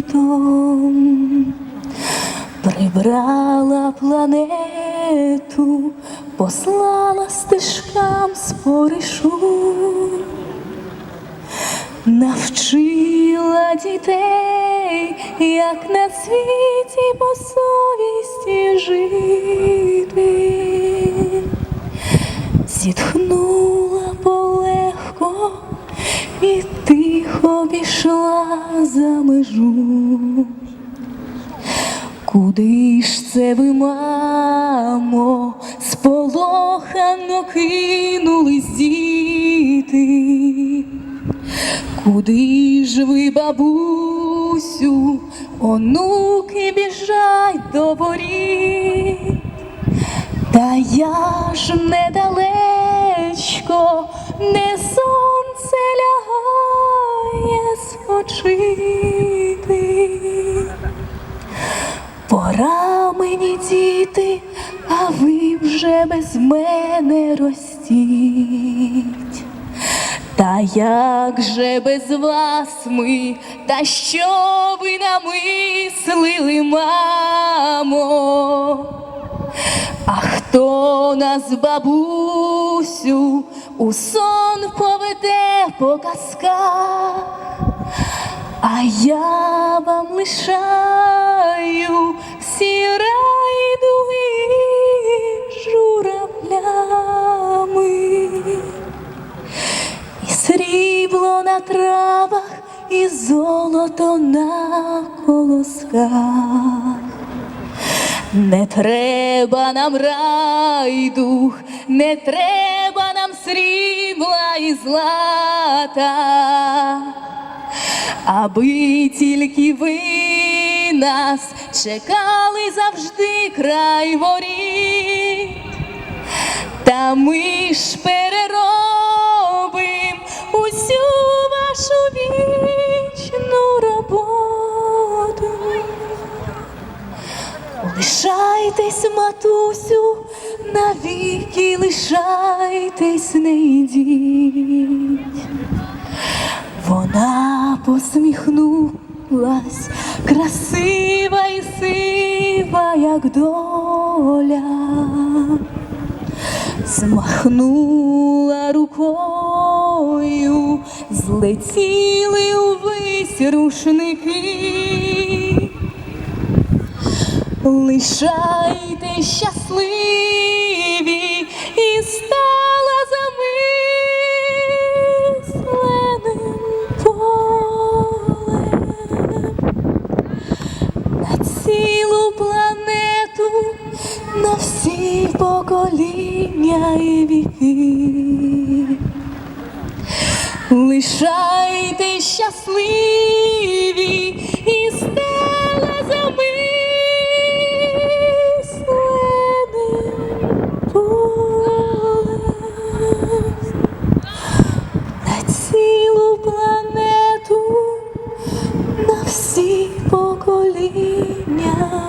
світом, прибрала планету, послала стежкам споришу, навчила дітей, як на світі по совісті жити, пішла за межу. Куди ж це ви, мамо, сполохано кинулись діти? Куди ж ви, бабусю, онуки біжать до воріт? Та я ж недалечко, не сонце лягає спочити. Пора мені діти, а ви вже без мене ростіть. Та як же без вас ми, та що ви намислили, мамо? А хто нас, бабусю, у сон поведе по казках? А я вам лишаю всі райдуги журавлями. І срібло на травах, і золото на колосках. Не треба нам райдух, не треба нам срібла і злата, аби тільки ви нас чекали завжди край воріт. Та ми ж переробим усю вашу вічну роботу. Лишайтесь, матусю, навіки лишайтесь, не йдіть. Вона красива і сива, як доля, змахнула рукою, злетіли увесь рушники. Лишайте щасливі покоління і віки. Лишайте щасливі і стала замисленим полем на цілу планету, на всі покоління.